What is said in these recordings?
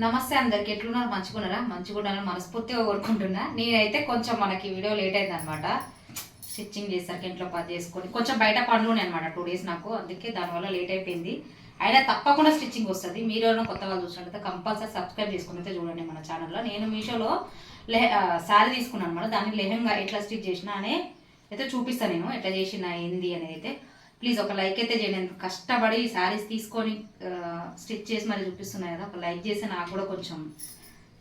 నమస్తే అందరికి ఎట్లున్నారు? మంచిగున్నారా? మంచిగున్నారని మనస్ఫూర్తిగా కోరుకుంటున్నా. నేనైతే కొంచెం మనకి వీడియో లేట్ అయింది అనమాట స్టిచ్చింగ్ చేసరికి ఇంట్లో పని చేసుకొని కొంచెం బయట పనులు ఉన్నాయి అనమాట టూ డేస్ నాకు. అందుకే దానివల్ల లేట్ అయిపోయింది. అయినా తప్పకుండా స్టిచ్చింగ్ వస్తుంది. మీరు ఎవరైనా కొత్త వాళ్ళు చూసినట్లయితే కంపల్సరీ సబ్స్క్రైబ్ చేసుకుని అయితే చూడండి మన ఛానల్లో నేను మీషోలో లెహ శారీ తీసుకున్నాను అనమాట దాన్ని లెహంగా ఎట్లా స్టిచ్ చేసినా అనే అయితే చూపిస్తాను నేను. ఎట్లా చేసిన ఏంది అనేది అయితే. ప్లీజ్ ఒక లైక్ అయితే చేయండి. ఎంత కష్టపడి శారీస్ తీసుకొని స్టిచ్ చేసి మరి చూపిస్తున్నాయి కదా. ఒక లైక్ చేసి నాకు కూడా కొంచెం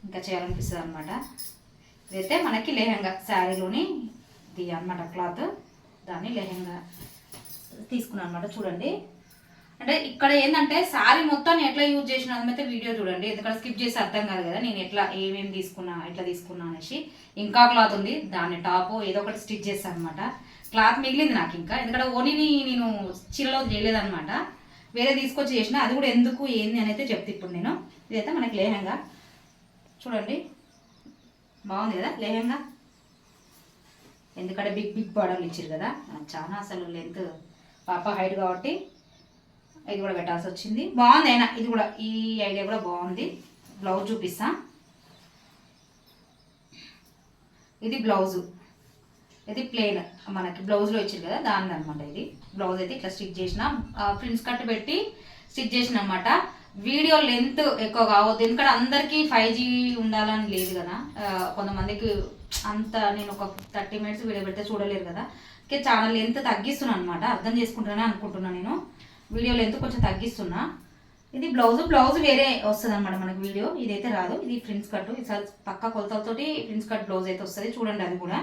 ఇంకా చేయాలనిపిస్తుంది అనమాట ఇదైతే మనకి లెహంగా శారీలోని ఇది అనమాట క్లాత్. దాన్ని లెహంగా తీసుకున్నాను అనమాట చూడండి. అంటే ఇక్కడ ఏంటంటే శారీ మొత్తం నేను ఎట్లా యూజ్ చేసిన అయితే వీడియో చూడండి. ఎందుకంటే స్కిప్ చేసి అర్థం కాదు కదా నేను ఎట్లా ఏమేమి తీసుకున్నా ఎట్లా తీసుకున్నా అనేసి. ఇంకా క్లాత్ ఉంది. దాన్ని టాప్ ఏదో ఒకటి స్టిచ్ చేస్తాను అనమాట క్లాత్ మిగిలింది నాకు ఇంకా. ఎందుకంటే ఓనీని నేను చీరలో చేయలేదన్నమాట. వేరే తీసుకొచ్చి చేసిన అది కూడా ఎందుకు ఏంది అని అయితే చెప్తే ఇప్పుడు నేను. ఇదైతే మనకి లేహంగా. చూడండి. బాగుంది కదా లేహంగా? ఎందుకంటే బిగ్ బిగ్ బాడర్లు ఇచ్చారు కదా. నాకు చాలా అసలు లెంత్ పాప హైట్ కాబట్టి ఇది కూడా పెట్టాల్సి వచ్చింది. బాగుంది అయినా ఇది కూడా ఈ ఐడియా కూడా బాగుంది. బ్లౌజ్ చూపిస్తా. ఇది బ్లౌజు. ఇది ప్లెయిన్ మనకి బ్లౌజ్లో ఇచ్చారు కదా దాని అనమాట ఇది. బ్లౌజ్ అయితే ఇట్లా స్టిచ్ చేసిన ప్రిన్స్ కట్ పెట్టి స్టిచ్ చేసిన అనమాట వీడియో లెంత్ ఎక్కువ కావద్దు. ఎందుకంటే అందరికీ ఫైవ్ జీ ఉండాలని లేదు కదా. కొంతమందికి అంత నేను ఒక థర్టీ మినిట్స్ వీడియో పెడితే చూడలేరు కదా. ఓకే ఛానల్ లెంత్ తగ్గిస్తున్నాను అనమాట అర్థం చేసుకుంటానే అనుకుంటున్నాను నేను. వీడియో లెంత్ కొంచెం తగ్గిస్తున్నా. ఇది బ్లౌజ్ బ్లౌజ్ వేరే వస్తుంది అనమాట మనకి వీడియో ఇదైతే రాదు. ఇది ప్రిన్స్ కట్ ఈసారి పక్క కొలతలతోటి ప్రిన్స్ కట్ బ్లౌజ్ అయితే వస్తుంది. చూడండి అది కూడా.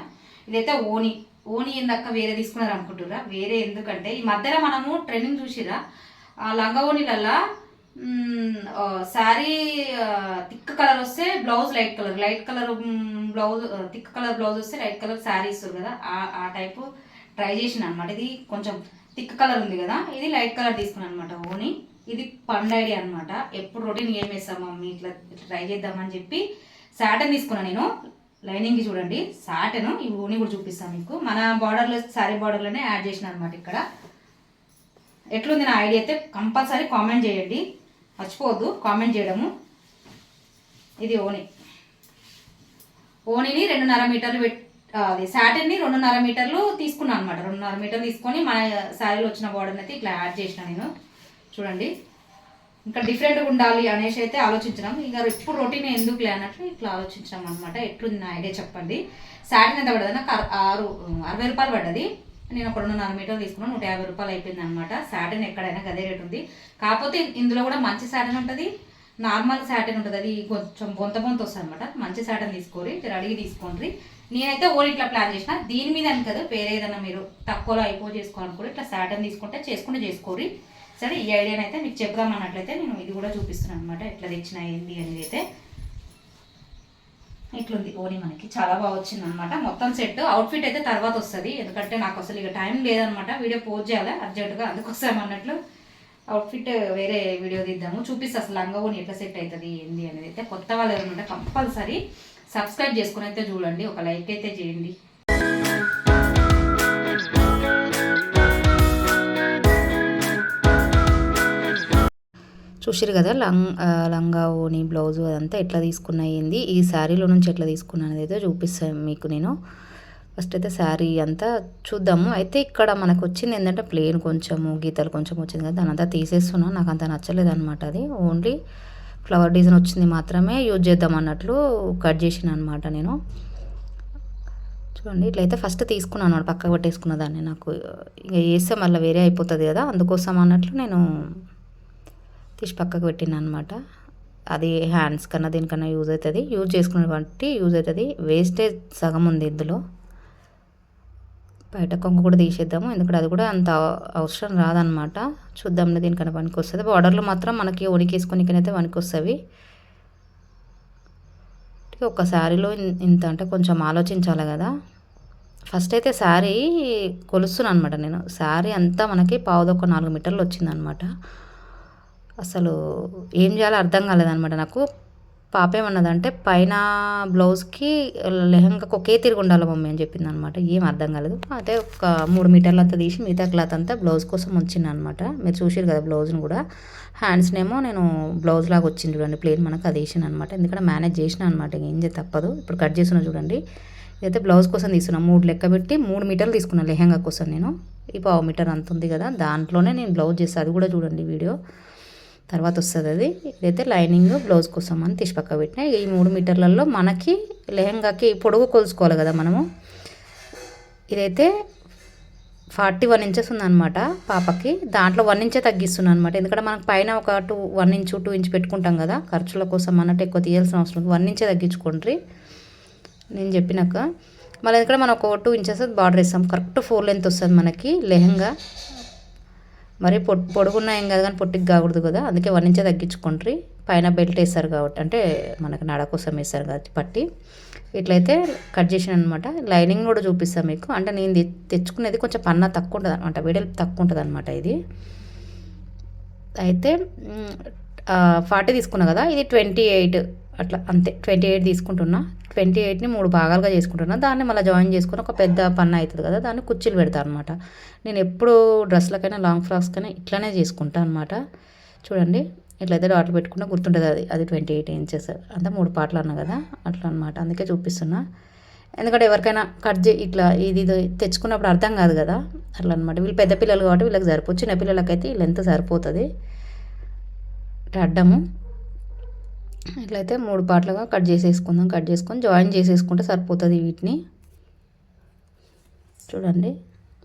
ఇదైతే ఓని. ఓని ఎందక్క వేరే తీసుకున్నారు అనుకుంటుర్రా? వేరే ఎందుకంటే ఈ మధ్యలో మనము ట్రెండింగ్ చూసిరా ఆ లంగా ఓనీలల్లా శారీ థిక్ కలర్ వస్తే blouse light colour light colour blouse thick colour blouse వస్తే లైట్ కలర్ శారీ ఇస్తారు కదా? ఆ- ఆ టైపు ట్రై చేసిన అనమాట ఇది కొంచెం థిక్ కలర్ ఉంది కదా? ఇది లైట్ కలర్ తీసుకున్నాను అనమాట ఓని. ఇది పండైడి అనమాట ఎప్పుడు రొటీన్ ఏం వేస్తాం మమ్మీ? ఇట్లా ట్రై చేద్దామని చెప్పి శాటన్ తీసుకున్నాను నేను. లైనింగ్ చూడండి. సాటన్ ఈ ఓని కూడా చూపిస్తాను మీకు. మన బార్డర్లో శారీ బార్డర్లోనే యాడ్ చేసిన అనమాట ఇక్కడ. ఎట్లుంది నా ఐడియా అయితే కంపల్సరీ కామెంట్ చేయండి. మర్చిపోవద్దు కామెంట్ చేయడము. ఇది ఓని. ఓనిని రెండున్నర మీటర్లు పెట్టి అది సాటిన్ని రెండున్నర మీటర్లు తీసుకున్నాను అనమాట రెండున్నర మీటర్లు తీసుకొని మన శారీలో వచ్చిన బార్డర్ని అయితే ఇట్లా యాడ్ చేసిన నేను. చూడండి. ఇంకా డిఫరెంట్గా ఉండాలి అనేసి అయితే ఆలోచించినాం ఇంకా ఎప్పుడు రొటీన్ ఎందుకులే అన్నట్లు ఇట్లా ఆలోచించినాం అనమాట ఎట్లుంది నా ఐడియా చెప్పండి. సాటిన్ ఎంత పడ్డది? నాకు ఆరు- అరవై రూపాయలు పడ్డది. నేను ఒక రెండున్నర మీటర్లు తీసుకున్నాను. నూట యాభై రూపాయలు అయిపోయింది అనమాట సాటిన్ ఎక్కడైనా గదే రేట్ ఉంది. కాకపోతే ఇందులో కూడా మంచి సాటిన్ ఉంటుంది. నార్మల్ సాటిన్ ఉంటుంది. అది కొంచెం బొంత బొంత వస్తుంది అనమాట మంచి సాటిన్ తీసుకోరి మీరు అడిగి తీసుకోండి నేనైతే ఓడి ఇట్లా ప్లాన్ చేసిన. దీని మీద అని కదా వేరే ఏదైనా మీరు తక్కువలో అయిపో చేసుకోవాలనుకోరు ఇట్లా సాటిన్ తీసుకుంటే చేసుకుంటే చేసుకోరి సరే ఈ ఐడియాని అయితే మీకు చెప్దాం అన్నట్లయితే నేను ఇది కూడా చూపిస్తున్నాను అనమాట ఎట్లా తెచ్చిన ఏంది అనేది అయితే ఇట్లుంది. ఓని మనకి చాలా బాగా వచ్చింది అనమాట మొత్తం సెట్ అవుట్ఫిట్ అయితే తర్వాత వస్తుంది. ఎందుకంటే నాకు అసలు ఇక టైం లేదనమాట వీడియో పోస్ట్ చేయాలి? అర్జెంటుగా అందుకోసం అన్నట్లు అవుట్ఫిట్ వేరే వీడియో తీద్దాము. చూపిస్తా అసలు లంగా ఓని ఎట్లా సెట్ అవుతుంది ఏంది అనేది అయితే కొత్త వాళ్ళు ఎవరంటే కంపల్సరీ సబ్స్క్రైబ్ చేసుకుని అయితే చూడండి. ఒక లైక్ అయితే చేయండి. చూసారు కదా లంగ్ లంగా ఓని బ్లౌజు అదంతా ఎట్లా తీసుకున్నా ఏంది? ఈ శారీలో నుంచి ఎట్లా తీసుకున్నాను అనేది అయితే చూపిస్తాను మీకు నేను. ఫస్ట్ అయితే శారీ అంతా చూద్దాము. అయితే ఇక్కడ మనకు వచ్చింది ఏంటంటే ప్లేన్ కొంచెము గీతలు కొంచెం వచ్చింది కదా దాని అంతా తీసేస్తున్నాను నాకు అంత నచ్చలేదు అనమాట అది. ఓన్లీ ఫ్లవర్ డిజైన్ వచ్చింది మాత్రమే యూజ్ చేద్దాం అన్నట్లు కట్ చేసిన అనమాట నేను. చూడండి ఇట్లయితే ఫస్ట్ తీసుకున్నాను అన్నమాట పక్కకు పట్టేసుకున్న దాన్ని నాకు. ఇక వేస్తే మళ్ళీ వేరే అయిపోతుంది కదా అందుకోసం అన్నట్లు నేను తీసి పక్కకు పెట్టిన అనమాట అది హ్యాండ్స్ కన్నా దీనికన్నా యూజ్ అవుతుంది. యూజ్ చేసుకునే బట్టి యూజ్ అవుతుంది. వేస్టేజ్ సగం ఉంది ఇందులో. బయట కొంగు కూడా తీసేద్దాము. ఎందుకంటే అది కూడా అంత అవసరం రాదనమాట. చూద్దాంలే దీనికన్నా పనికి వస్తుంది బార్డర్లో మాత్రం మనకి వణికేసుకొనికనైతే పనికి వస్తుంది ఒక శారీలో ఇంత అంటే కొంచెం ఆలోచించాలి కదా. ఫస్ట్ అయితే శారీ కొలుస్తున్నాను అనమాట నేను. శారీ అంతా మనకి పావుదొక్క నాలుగు మీటర్లు వచ్చిందనమాట. అసలు ఏం చేయాలో అర్థం కాలేదనమాట నాకు. పాప ఏమన్నదంటే పైన బ్లౌజ్కి లెహంగాకి ఒకే తిరిగి ఉండాలి మమ్మీ అని చెప్పింది అనమాట ఏం అర్థం కాలేదు. అయితే ఒక మూడు మీటర్లు అంతా తీసి మిగతా క్లాత్ అంతా బ్లౌజ్ కోసం వచ్చింది అనమాట మీరు చూసారు కదా బ్లౌజ్ని కూడా. హ్యాండ్స్నేమో నేను బ్లౌజ్ లాగా వచ్చింది చూడండి ప్లేన్ మనకు అది వేసాను అనమాట ఎందుకంటే మేనేజ్ చేసిన అనమాట ఏం చేయ తప్పదు. ఇప్పుడు కట్ చేసిన చూడండి. ఇదైతే బ్లౌజ్ కోసం తీసుకున్నా మూడు లెక్క పెట్టి మూడు మీటర్లు తీసుకున్నాను లెహంగా కోసం నేను. ఈ పావు మీటర్ అంత ఉంది కదా దాంట్లోనే నేను బ్లౌజ్ చేస్తాను అది కూడా చూడండి వీడియో. తర్వాత వస్తుంది అది ఇదైతే లైనింగ్ బ్లౌజ్ కోసం అని తీసి పక్క పెట్టిన. ఈ మూడు మీటర్లలో మనకి లెహంగాకి పొడుగు కొలుసుకోవాలి కదా మనము. ఇదైతే ఫార్టీ వన్ ఇంచెస్ ఉందన్నమాట పాపకి. దాంట్లో వన్ ఇంచే తగ్గిస్తున్నాను అనమాట ఎందుకంటే మనకు పైన ఒక two one inch two inch పెట్టుకుంటాం కదా. ఖర్చుల కోసం అన్నట్టు ఎక్కువ తీయాల్సిన అవసరం ఉంది వన్ ఇంచే తగ్గించుకోండి. నేను చెప్పినాక. మళ్ళీ ఎందుకంటే మనం ఒక టూ ఇంచెస్ బార్డర్ వేస్తాం. కరెక్ట్ ఫోర్ లెంత్ వస్తుంది మనకి లెహంగా. మరి పొ పొడుగున్న ఏం కాదు కానీ పొట్టికి కాకూడదు కదా. అందుకే వన్ ఇంచే తగ్గించుకుంటారు. పైన బెల్ట్ వేస్తారు కాబట్టి అంటే మనకు నడ కోసం వేస్తారు కాబట్టి పట్టి. ఇట్లయితే కట్ చేసిన అనమాట లైనింగ్ కూడా చూపిస్తాను మీకు. అంటే నేను తె- తెచ్చుకునేది కొంచెం పన్న తక్కువ ఉంటుంది అనమాట వెడల్పు తక్కువ ఉంటుంది అనమాట ఇది అయితే ఫార్టీ తీసుకున్నా కదా. ఇది ట్వంటీ ఎయిట్. అట్లా అంతే. ట్వంటీ ఎయిట్ తీసుకుంటున్నా. ట్వంటీ ఎయిట్ని మూడు భాగాలుగా చేసుకుంటున్నా. దాన్ని మళ్ళీ జాయిన్ చేసుకుని ఒక పెద్ద పన్ను అవుతుంది కదా దాన్ని కుర్చీలు పెడతాను అనమాట నేను ఎప్పుడు డ్రెస్లకైనా లాంగ్ ఫ్రాక్స్కైనా ఇట్లానే చేసుకుంటాను అనమాట చూడండి ఇట్లయితే డాట్లు పెట్టుకుంటే గుర్తుంటుంది అది. అది ట్వంటీ ఎయిట్ ఇంచెస్ అంటే మూడు పాటలు అన్నా కదా అట్లా అనమాట అందుకే చూపిస్తున్నా. ఎందుకంటే ఎవరికైనా కట్ చే ఇట్లా ఇది ఇది తెచ్చుకున్నప్పుడు అర్థం కాదు కదా. అట్లా అనమాట వీళ్ళు పెద్ద పిల్లలు కాబట్టి వీళ్ళకి సరిపోతుంది చిన్న పిల్లలకైతే వీళ్ళు ఎంత సరిపోతుంది. అడ్డము. ఇట్లయితే మూడు పార్ట్లుగా కట్ చేసేసుకుందాం. కట్ చేసుకొని జాయిన్ చేసేసుకుంటే సరిపోతుంది వీటిని. చూడండి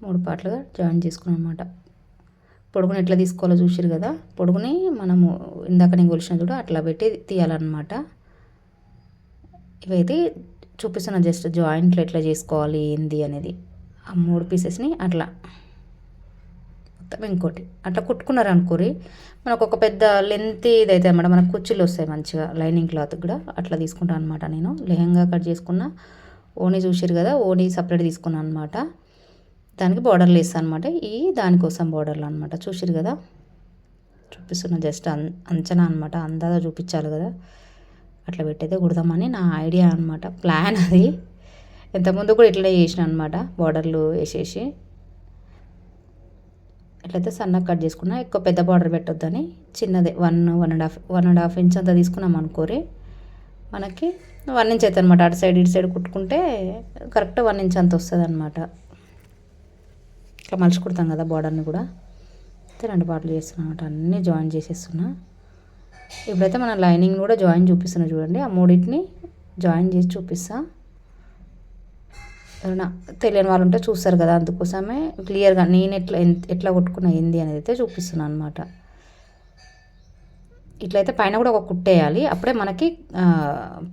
మూడు పార్ట్లుగా జాయిన్ చేసుకున్నాం అనమాట పొడుగుని ఎట్లా తీసుకోవాలో చూసారు కదా? పొడుగుని మనము ఇందాక నేను కొలిసిన చూడ అట్లా పెట్టి తీయాలన్నమాట. ఇవైతే చూపిస్తున్నా జస్ట్ జాయింట్లు ఎట్లా చేసుకోవాలి ఏంది అనేది. ఆ మూడు పీసెస్ని అట్లా. మొత్తం ఇంకోటి. అట్లా కుట్టుకున్నారు అనుకోరి మనకు ఒక పెద్ద లెంత్ ఇదైతే అన్నమాట. మనకు కుర్చీలు వస్తాయి మంచిగా లైనింగ్ క్లాత్ కూడా. అట్లా తీసుకుంటాను అనమాట నేను. లెహంగా కట్ చేసుకున్న. ఓనీ చూసారు కదా ఓనీ సపరేట్ తీసుకున్నాను అనమాట దానికి బార్డర్లు వేస్తాను అనమాట ఈ దానికోసం బార్డర్లు అనమాట చూసారు కదా? చూపిస్తున్న జస్ట్ అం అంచనా అనమాట అందాగా చూపించాలి కదా. అట్లా పెట్టయితే కుడదామని నా ఐడియా అనమాట ప్లాన్ అది. ఇంతకుముందు కూడా ఇట్లనే చేసిన అనమాట బార్డర్లు వేసేసి. ఎట్లయితే సన్నగా కట్ చేసుకున్నా ఎక్కువ పెద్ద బార్డర్ పెట్టొద్దని చిన్నదే one one and half one and half inch అంత తీసుకున్నాం అనుకోరి. మనకి వన్ ఇంచ్ అవుతుంది అనమాట అటు సైడ్ ఇటు సైడ్ కుట్టుకుంటే కరెక్ట్ వన్ ఇంచ్ అంత వస్తుంది అనమాట ఇట్లా మలిచి కుడతాం కదా బార్డర్ని కూడా. అయితే రెండు పాటలు చేస్తున్నాను అనమాట అన్నీ జాయిన్ చేసేస్తున్నా. ఇప్పుడైతే మన లైనింగ్ కూడా జాయిన్ చూపిస్తున్నా చూడండి. ఆ మూడింటిని జాయిన్ చేసి చూపిస్తాను ఎవరైనా తెలియని వాళ్ళు ఉంటే చూస్తారు కదా అందుకోసమే క్లియర్గా నేను ఎట్లా ఎంత- ఎట్లా కొట్టుకున్నా ఏంది అనేది అయితే చూపిస్తున్నాను అనమాట ఇట్లయితే పైన కూడా ఒక కుట్టేయాలి అప్పుడే మనకి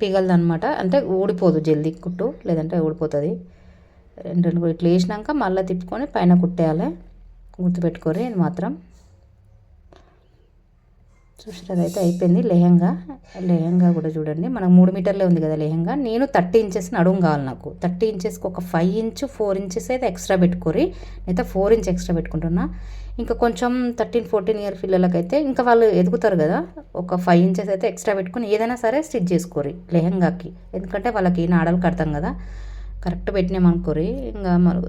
పిగలదు అనమాట అంటే ఊడిపోదు జల్దీ కుట్టు లేదంటే ఊడిపోతుంది. రెండు రెండు ఇట్లా వేసినాక మళ్ళీ తిప్పుకొని పైన కుట్టేయాలి. గుర్తుపెట్టుకోరు ఇది మాత్రం. చూసినది అయితే అయిపోయింది. లెహంగా లెహంగా కూడా చూడండి. మనకు మూడు మీటర్లే ఉంది కదా లెహంగా. నేను థర్టీ ఇంచెస్ నడుము కావాలి నాకు. థర్టీ ఇంచెస్కి ఒక ఫైవ్ ఇంచ్ ఫోర్ ఇంచెస్ అయితే ఎక్స్ట్రా పెట్టుకోరి. అయితే ఫోర్ ఇంచ్ ఎక్స్ట్రా పెట్టుకుంటున్నా. ఇంకా కొంచెం థర్టీన్ ఫోర్టీన్ ఇయర్ పిల్లలకైతే ఇంకా వాళ్ళు ఎదుగుతారు కదా. ఒక ఫైవ్ ఇంచెస్ అయితే ఎక్స్ట్రా పెట్టుకుని ఏదైనా సరే స్టిచ్ చేసుకోరి లెహంగాకి. ఎందుకంటే వాళ్ళకి నాడలు కడతాం కదా. కరెక్ట్ పెట్టినామనుకోరి ఇంకా మరి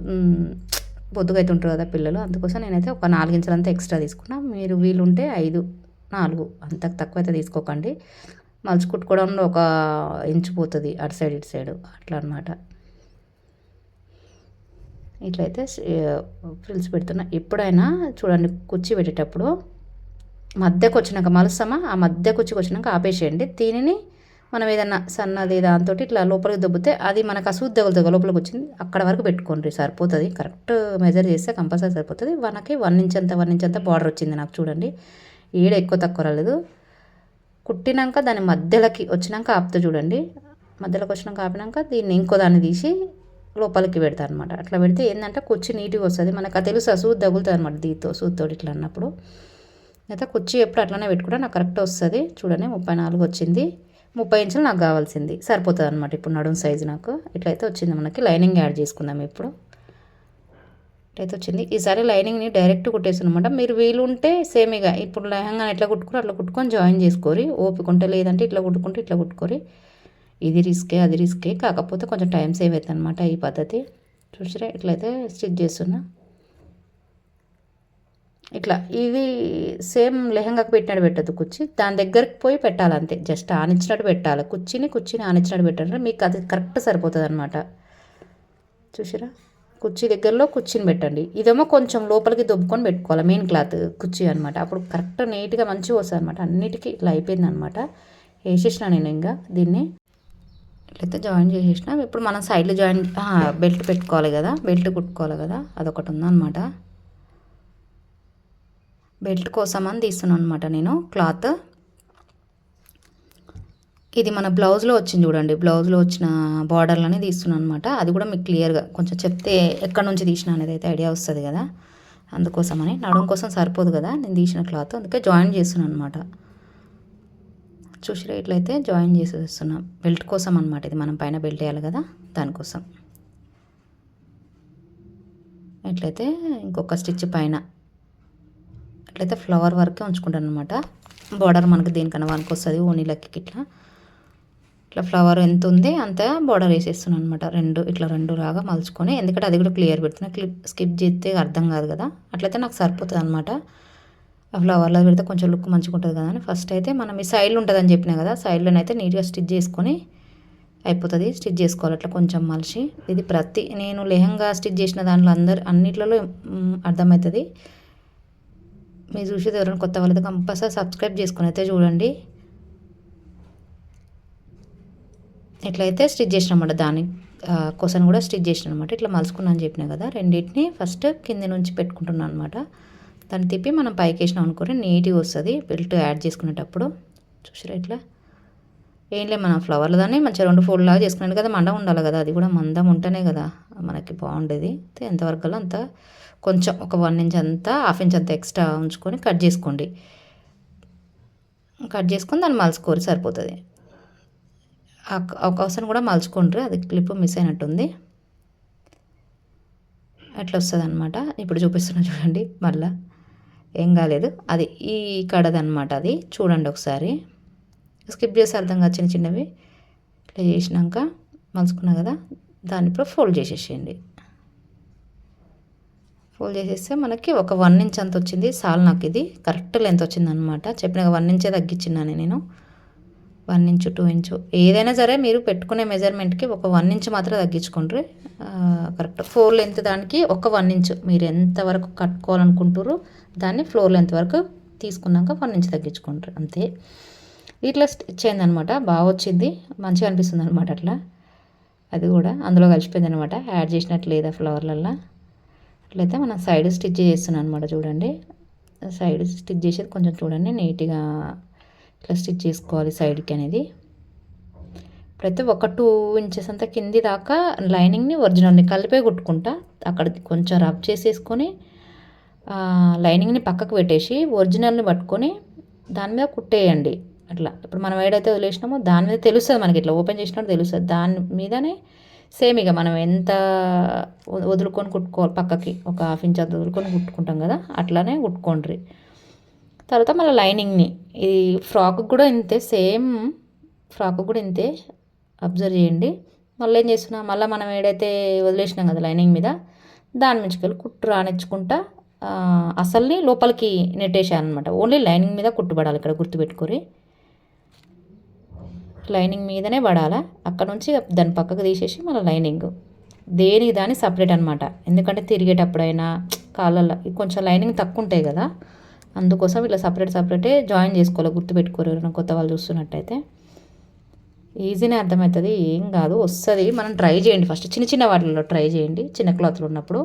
బొద్దుగా అయితే ఉంటారు కదా పిల్లలు. అందుకోసం నేనైతే ఒక నాలుగు ఇంచులంతా ఎక్స్ట్రా తీసుకున్నా. మీరు వీలుంటే ఐదు నాలుగు. అంత తక్కువ అయితే తీసుకోకండి. మలుచు కుట్టుకోవడంలో ఒక ఇంచు పోతుంది అటు సైడ్ ఇటు సైడ్. అట్లా అనమాట ఇట్లయితే ఫ్రిల్స్ పెడుతున్నా. ఎప్పుడైనా చూడండి కుర్చీ పెట్టేటప్పుడు మధ్యకు వచ్చినాక మలుస్తామా? ఆ మధ్య కుర్చీకి వచ్చినాక ఆపేసేయండి. దీనిని మనం ఏదన్నా సన్నది దాంతో ఇట్లా లోపలికి దొబ్బితే అది మనకు అసూద్ తగులుతుంది లోపలికి వచ్చింది. అక్కడ వరకు పెట్టుకోండి. సరిపోతుంది. కరెక్ట్ మెజర్ చేస్తే కంపల్సరీ సరిపోతుంది. మనకి వన్ ఇంచ్ అంత వన్ ఇంచ్ అంత బార్డర్ వచ్చింది నాకు చూడండి. ఈడ ఎక్కువ తక్కువ రాలేదు. కుట్టినాక దాని మధ్యలోకి వచ్చినాక ఆపుతా చూడండి. మధ్యలోకి వచ్చినాక ఆపినాక దీన్ని ఇంకో దాన్ని తీసి లోపలికి పెడతా అనమాట అట్లా పెడితే ఏంటంటే కుర్చీ నీట్గా వస్తుంది. మనకు ఆ తెలుసు సూద్ తగులుతుంది అనమాట దీంతో సూద్తో ఇట్లా అన్నప్పుడు. అయితే కుర్చీ ఎప్పుడు అట్లనే పెట్టుకుంటే నాకు కరెక్ట్ వస్తుంది. చూడండి ముప్పై నాలుగు వచ్చింది. ముప్పై ఇంచులు నాకు కావాల్సింది. సరిపోతుంది అనమాట ఇప్పుడు నడుము సైజు నాకు. ఇట్లయితే వచ్చింది మనకి. లైనింగ్ యాడ్ చేసుకుందాం ఇప్పుడు. అయితే వచ్చింది ఈసారి లైనింగ్ని డైరెక్ట్ కుట్టేసానమాట మీరు వీలు ఉంటే సేమ్ ఇక ఇప్పుడు లెహంగా ఎట్లా కుట్టుకుని అట్లా కుట్టుకొని జాయిన్ చేసుకోరి. ఓపిక ఉంటే లేదంటే ఇట్లా కుట్టుకుంటే ఇట్లా కుట్టుకోరి. ఇది రిస్కే అది రిస్కే. కాకపోతే కొంచెం టైం సేవ్ అవుతుంది అనమాట ఈ పద్ధతి. చూసిరా ఇట్లయితే స్టిచ్ చేస్తున్నా. ఇట్లా ఇది సేమ్ లెహంగాకి పెట్టినట్టు పెట్టద్దు కుర్చీ. దాని దగ్గరికి పోయి పెట్టాలి అంతే. జస్ట్ ఆనిచ్చినట్టు పెట్టాలి. కుర్చీని కుర్చీని ఆనిచ్చినట్టు పెట్టాలంటే మీకు అది కరెక్ట్ సరిపోతుంది అనమాట చూసారా? కుర్చీ దగ్గరలో కుర్చీని పెట్టండి. ఇదేమో కొంచెం లోపలికి దొబ్బుకొని పెట్టుకోవాలి. మెయిన్ క్లాత్ కుర్చీ అనమాట అప్పుడు కరెక్ట్ నీట్గా మంచిగా వస్తుంది అనమాట అన్నిటికీ ఇట్లా అయిపోయింది అనమాట వేసేసిన నేను ఇంకా దీన్ని. ఇట్లయితే జాయిన్ చేసేసిన. ఇప్పుడు మనం సైడ్లో జాయిన్ బెల్ట్ పెట్టుకోవాలి కదా. బెల్ట్ కుట్టుకోవాలి కదా. అదొకటి ఉందన్నమాట. బెల్ట్ కోసం అని తీస్తున్నాను అనమాట నేను. క్లాత్ ఇది మన బ్లౌజ్లో వచ్చింది చూడండి. బ్లౌజ్లో వచ్చిన బార్డర్లోనే తీస్తున్నాను అనమాట అది కూడా మీకు క్లియర్గా కొంచెం చెప్తే ఎక్కడి నుంచి తీసిన అనేది అయితే ఐడియా వస్తుంది కదా. అందుకోసమని నడుం కోసం సరిపోదు కదా. నేను తీసిన క్లాత్. అందుకే జాయిన్ చేస్తున్నాను అనమాట చూసిరా ఇట్లయితే జాయిన్ చేసేస్తున్నాం. బెల్ట్ కోసం అనమాట ఇది. మనం పైన బెల్ట్ వేయాలి కదా దానికోసం. ఎట్లయితే ఇంకొక స్టిచ్ పైన. ఎట్లయితే ఫ్లవర్ వరకే ఉంచుకుంటాను అనమాట బార్డర్ మనకి దేనికన్నా వానికి వస్తుంది ఓనీలకి ఇట్లా. ఇట్లా ఫ్లవర్ ఎంత ఉంది అంత బార్డర్ వేసేస్తున్నాను అనమాట రెండు ఇట్లా రెండు లాగా మలుచుకొని ఎందుకంటే అది కూడా క్లియర్ పెడుతున్నా. క్లిప్ స్కిప్ చేస్తే అర్థం కాదు కదా. అట్లయితే నాకు సరిపోతుంది అనమాట ఆ ఫ్లవర్లో పెడితే కొంచెం లుక్ మంచిగా ఉంటుంది కదా అని. ఫస్ట్ అయితే మనం ఈ సైడ్లో ఉంటుందని చెప్పినా కదా సైడ్లోనైతే నీట్గా స్టిచ్ చేసుకొని అయిపోతుంది. స్టిచ్ చేసుకోవాలి అట్లా కొంచెం మలిచి. ఇది ప్రతి నేను లెహంగా స్టిచ్ చేసిన దాంట్లో అందరు అన్నిట్లలో అర్థమవుతుంది. మీరు చూసేది ఎవరైనా కొత్త వాళ్ళైతే కంపల్సరీ సబ్స్క్రైబ్ చేసుకొని అయితే చూడండి. ఇట్లయితే స్టిచ్ చేసిన అనమాట దాని కోసం కూడా స్టిచ్ చేసిన అనమాట ఇట్లా మలుచుకున్నాను అని చెప్పిన కదా రెండింటిని ఫస్ట్ కింద నుంచి పెట్టుకుంటున్నాను అనమాట దాన్ని తిప్పి మనం పైకి వేసినాం అనుకుని నీట్గా వస్తుంది. బెల్ట్ యాడ్ చేసుకునేటప్పుడు చూసారా ఇట్లా? ఏం లేదు మనం ఫ్లవర్లు దాన్ని మంచిగా రెండు ఫోల్డ్ లాగా చేసుకున్నాను కదా మండం ఉండాలి కదా అది కూడా మందం ఉంటేనే కదా మనకి బాగుండేది. ఎంతవరకు అంత కొంచెం ఒక వన్ ఇంచ్ అంతా హాఫ్ ఇంచ్ అంత ఎక్స్ట్రా ఉంచుకొని కట్ చేసుకోండి. కట్ చేసుకొని దాన్ని మలుచుకోరి సరిపోతుంది. అవకాశం కూడా మలుచుకుంటారు అది క్లిప్ మిస్ అయినట్టుంది. అట్లా వస్తుంది అనమాట ఇప్పుడు చూపిస్తున్నా చూడండి. మళ్ళా ఏం కాలేదు. అది ఈ కడదనమాట అది. చూడండి ఒకసారి. స్కిప్ చేసి అర్థం చిన్న చిన్నవి. ఇట్లా చేసినాక మలుచుకున్నా కదా దాన్ని ఇప్పుడు ఫోల్డ్ చేసేసేయండి. ఫోల్డ్ చేసేస్తే మనకి ఒక వన్ ఇంచ్ అంత వచ్చింది. సాల్ నాకు ఇది కరెక్ట్ లెంత్ వచ్చిందనమాట చెప్పిన వన్ ఇంచే తగ్గించినాను నేను. One inch two inch. ఏదైనా సరే మీరు పెట్టుకునే మెజర్మెంట్కి ఒక వన్ ఇంచ్ మాత్రం తగ్గించుకోండి. కరెక్ట్ ఫ్లోర్ లెంత్ దానికి ఒక వన్ ఇంచ్. మీరు ఎంత వరకు కట్టుకోవాలనుకుంటారో దాన్ని ఫ్లోర్ లెంత్ వరకు తీసుకున్నాక వన్ ఇంచ్ తగ్గించుకుంటారు అంతే. ఇట్లా స్టిచ్ అనమాట బాగా వచ్చింది. మంచిగా అనిపిస్తుంది అనమాట అట్లా. అది కూడా అందులో కలిసిపోయింది అనమాట యాడ్ చేసినట్టు లేదా ఫ్లవర్లల్లో అట్లయితే మనం సైడ్ స్టిచ్ చేస్తున్నాం అనమాట చూడండి. సైడ్ స్టిచ్ చేసేది కొంచెం చూడండి. నీట్గా ఇట్లా స్టిచ్ చేసుకోవాలి సైడ్కి అనేది. ఇప్పుడైతే ఒక టూ ఇంచెస్ అంతా కింది దాకా లైనింగ్ని ఒరిజినల్ని కలిపే కుట్టుకుంటా. అక్కడ కొంచెం రబ్ చేసేసుకొని లైనింగ్ని పక్కకు పెట్టేసి ఒరిజినల్ని పట్టుకొని దాని మీద కుట్టేయండి. అట్లా. ఇప్పుడు మనం ఏడైతే వదిలేసినామో దాని మీద తెలుస్తుంది మనకి. ఇట్లా ఓపెన్ చేసినప్పుడు తెలుస్తుంది. దాని మీదనే సేమ్ ఇక మనం ఎంత వదులుకొని కుట్టుకోవాలి పక్కకి. ఒక హాఫ్ ఇంచ్ అంత వదులుకొని కుట్టుకుంటాం కదా అట్లానే కుట్టుకోండి తర్వాత మళ్ళీ లైనింగ్ని. ఇది ఫ్రాక్ కూడా ఇంతే సేమ్ ఫ్రాక్ కూడా ఇంతే. అబ్జర్వ్ చేయండి. మళ్ళీ ఏం చేస్తున్నా మళ్ళీ మనం ఏడైతే వదిలేసినాం కదా లైనింగ్ మీద దాని మించుకెళ్ళి కుట్టు రానిచ్చుకుంటా అసల్ని లోపలికి నెట్టేసాను అనమాట ఓన్లీ లైనింగ్ మీద కుట్టుబడాలి ఇక్కడ గుర్తుపెట్టుకొని లైనింగ్ మీదనే పడాలా. అక్కడ నుంచి దాని పక్కకు తీసేసి మళ్ళీ లైనింగ్. దేనికి దాని సపరేట్ అనమాట ఎందుకంటే తిరిగేటప్పుడైనా కాళ్ళల్లో కొంచెం లైనింగ్ తక్కువ ఉంటాయి కదా అందుకోసం ఇట్లా సపరేట్ సపరేటే జాయిన్ చేసుకోవాలి గుర్తుపెట్టుకోరు ఎవరైనా కొత్త వాళ్ళు చూస్తున్నట్టయితే. ఈజీనే అర్థమవుతుంది ఏం కాదు వస్తుంది. మనం ట్రై చేయండి ఫస్ట్. చిన్న చిన్న వాటిల్లో ట్రై చేయండి. చిన్న క్లాత్లు ఉన్నప్పుడు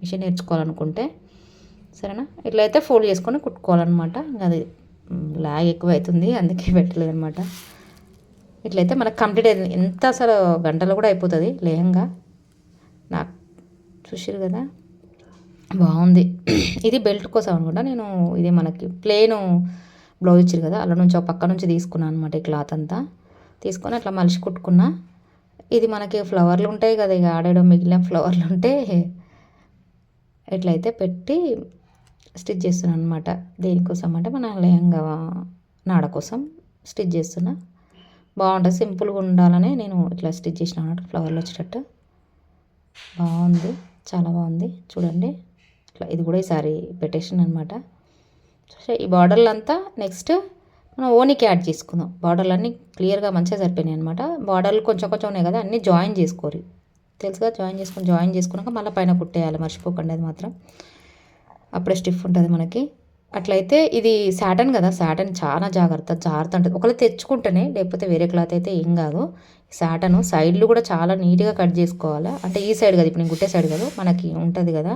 మిషన్ నేర్చుకోవాలనుకుంటే. సరేనా? ఇట్లయితే ఫోల్డ్ చేసుకొని కుట్టుకోవాలన్నమాట. అది లాగ్ ఎక్కువ అవుతుంది అందుకే పెట్టలేదు అనమాట ఇట్లయితే మనకు కంప్లీట్ అయింది. ఎంత అసలు గంటలో కూడా అయిపోతుంది లేహంగా. నాకు చూసారు కదా? బాగుంది. ఇది బెల్ట్ కోసం అనుకుంటా. నేను ఇది మనకి ప్లేను బ్లౌజ్ ఇచ్చారు కదా అలా నుంచి ఒక పక్క నుంచి తీసుకున్నాను అనమాట ఈ క్లాత్ అంతా. తీసుకొని అట్లా మలిసి కుట్టుకున్నా. ఇది మనకి ఫ్లవర్లు ఉంటాయి కదా ఇక ఆడేడో మిగిలిన ఫ్లవర్లు ఉంటే ఎట్లయితే పెట్టి స్టిచ్ చేస్తున్నాను అనమాట దేనికోసం అంటే మన లెహంగా నాడ కోసం స్టిచ్ చేస్తున్నా. బాగుంటుంది. సింపుల్గా ఉండాలని నేను ఇట్లా స్టిచ్ చేసిన అనమాట ఫ్లవర్లు వచ్చేటట్టు. బాగుంది. చాలా బాగుంది. చూడండి. అట్లా ఇది కూడా ఈసారి పెట్టేసిన అనమాట సో ఈ బార్డర్లు అంతా నెక్స్ట్ మనం ఓనికి యాడ్ చేసుకుందాం. బార్డర్లు అన్నీ క్లియర్గా మంచిగా సరిపోయినాయి అనమాట బార్డర్లు కొంచెం కొంచెం ఉన్నాయి కదా అన్నీ జాయిన్ చేసుకోరు. తెలుసుగా జాయిన్ చేసుకుని జాయిన్ చేసుకున్నాక మళ్ళీ పైన కుట్టేయాలి మర్చిపోకండి అది మాత్రం. అప్పుడే స్టిఫ్ ఉంటుంది మనకి. అట్లయితే ఇది సాటన్ కదా సాటన్ చాలా జాగ్రత్త జాగ్రత్త ఉంటుంది ఒకవేళ తెచ్చుకుంటేనే లేకపోతే వేరే క్లాత్ అయితే ఏం కాదు. సాటను సైడ్లు కూడా చాలా నీట్గా కట్ చేసుకోవాలి. అంటే ఈ సైడ్ కదా ఇప్పుడు నేను కుట్టే సైడ్ కదా మనకి ఉంటుంది కదా.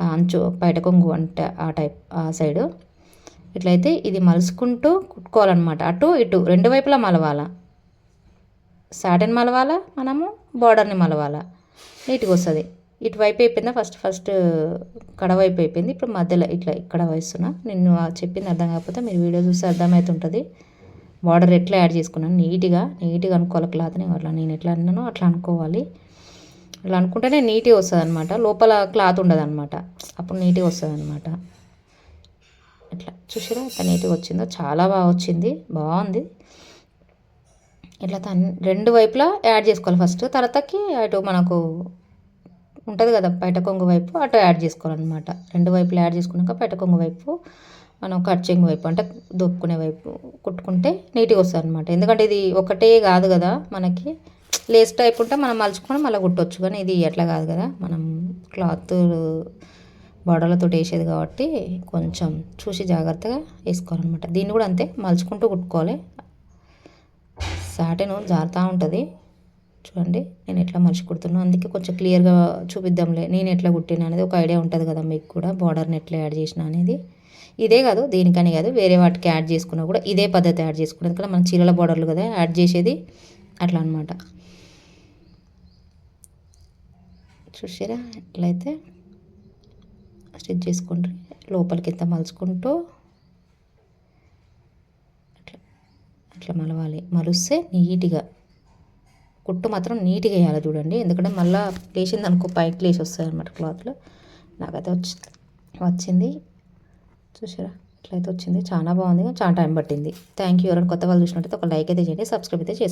అంచు బయట కొంగు అంటే ఆ టైప్ ఆ సైడు. ఇట్లయితే ఇది మలుసుకుంటూ కుట్టుకోవాలన్నమాట. అటు ఇటు రెండు వైపులా మలవాలా. సాటన్ మలవాలా మనము బార్డర్ని మలవాలా. నీట్గా వస్తుంది. ఇటువైపు అయిపోయిందా? ఫస్ట్ ఫస్ట్ కడవైపు అయిపోయింది. ఇప్పుడు మధ్యలో ఇట్లా ఇక్కడ వేస్తున్నా. నేను చెప్పింది అర్థం కాకపోతే మీరు వీడియో చూస్తే అర్థమవుతుంటుంది బార్డర్ ఎట్లా యాడ్ చేసుకున్నాను? నీట్గా నీట్గా అనుకోవాలి క్లాత్ని? అట్లా నేను ఎట్లా అన్నానో అట్లా అనుకోవాలి. ఇలా అనుకుంటేనే నీట్గా వస్తుంది అనమాట లోపల క్లాత్ ఉండదు అనమాట అప్పుడు నీట్గా వస్తుంది అనమాట ఇట్లా చూసారా ఎంత నీట్గా వచ్చిందో. చాలా బాగా వచ్చింది. బాగుంది. ఇట్లా తన్ రెండు వైపులా యాడ్ చేసుకోవాలి ఫస్ట్. తర్వాతకి అటు మనకు ఉంటుంది కదా బయట కొంగు వైపు అటు యాడ్ చేసుకోవాలన్నమాట. రెండు వైపులు యాడ్ చేసుకున్నాక బయట కొంగు వైపు మనం కట్చింగ్ వైపు అంటే దొప్పుకునే వైపు కుట్టుకుంటే నీట్గా వస్తుంది అనమాట ఎందుకంటే ఇది ఒకటే కాదు కదా మనకి. లేస్ టైప్ ఉంటే మనం మలుచుకొని మళ్ళీ కుట్టవచ్చు కానీ ఇది ఎట్లా కాదు కదా. మనం క్లాత్ బొడలతో వేసేది కాబట్టి కొంచెం చూసి జాగ్రత్తగా వేసుకోవాలన్నమాట. దీన్ని కూడా అంతే మలుచుకుంటూ కుట్టుకోవాలి. సాటెను జారుతూ ఉంటుంది. చూడండి నేను ఎట్లా మలిచి కుడుతున్నాను అందుకే కొంచెం క్లియర్గా చూపిద్దాంలే. నేను ఎట్లా కుట్టినా అనేది ఒక ఐడియా ఉంటుంది కదా మీకు కూడా. బార్డర్ని ఎట్లా యాడ్ చేసిన అనేది. ఇదే కాదు దీనికని కాదు వేరే వాటికి యాడ్ చేసుకున్నా కూడా ఇదే పద్ధతి యాడ్ చేసుకున్నది ఎందుకంటే మన చీరల బార్డర్లు కదా యాడ్ చేసేది అట్లా అనమాట చూసారా? ఎట్లయితే స్టిచ్ చేసుకుంటారు లోపలికి ఇంత మలుచుకుంటూ అట్లా అట్లా మలవాలి. మలుస్తే నీట్గా కుట్టు మాత్రం నీట్గా వేయాలి చూడండి. ఎందుకంటే మళ్ళీ లేచింది అనుకో పైకి లేచి వస్తుంది అనమాట క్లాత్లో. నాకైతే వచ్చి వచ్చింది. చూసారా? ఇట్లయితే వచ్చింది. చాలా బాగుంది. చాలా టైం పట్టింది. థ్యాంక్ యూ ఎవరైనా కొత్త వాళ్ళు చూసినట్టయితే ఒక లైక్ అయితే చేయండి. సబ్స్క్రైబ్ అయితే చేసి